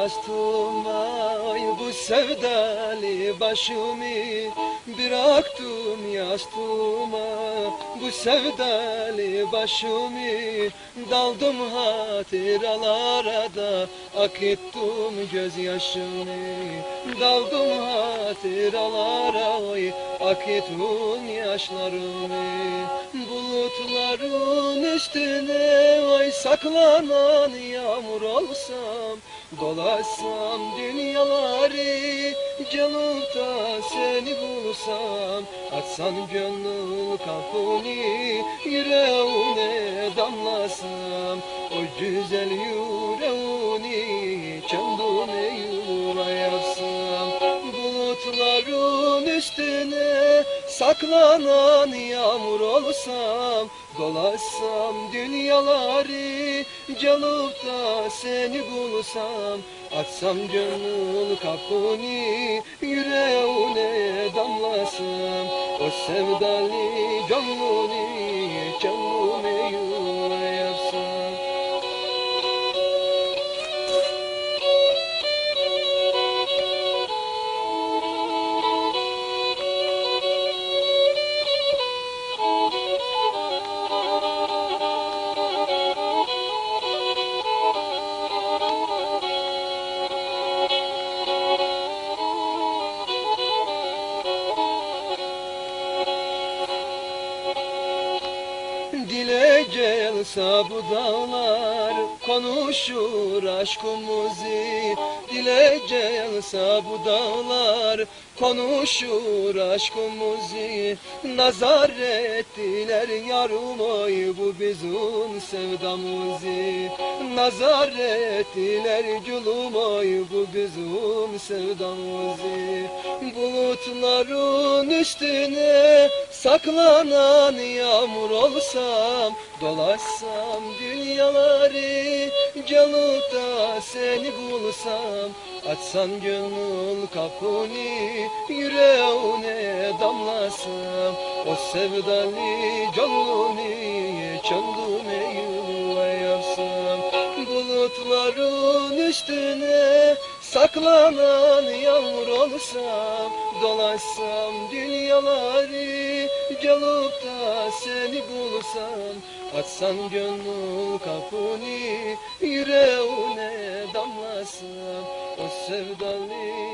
yastım ay bu sevdali başımı. Bıraktım yastığıma bu sevdali başımı. Daldım hatıralara da akıttım gözyaşımı. Daldım hatıralara oy akıttım yaşlarımı. Bulutların üstüne oy saklanan yağmur olsam Dolaşsam dünyaları Canıp da seni bulsam. Açsan gönül kapını Yüreğine damlasam. O güzel yüreğini Kendime yura yapsam. Bulutların üstüne Saklanan yağmur olsam Dolaşsam dünyaları Canıp da seni bulsam Açsam gönül kapını Yüreğine damlasam O sevdalı gönlünü Dile gelse bu dağlar konuşur aşkımızı Dile gelse bu dağlar konuşur aşkımızı Nazar ettiler yarım oy bu bizim sevdamızı Nazar ettiler gülüm oy bu bizim sevdamızı Bulutların üstüne saklanan yağmur olsam Dolaşsam dünyaları Canıp da seni bulsam. Açsan gönül kapını Yüreğine damlasam. O sevdalı gönlünü Kendime yuva yapsam Bulutların üstüne Saklanan yağmur olsam Dolaşsam dünyaları Gelip da seni bulsam. Açsan gönül kapını Yüreğine damlasam. O sevdalı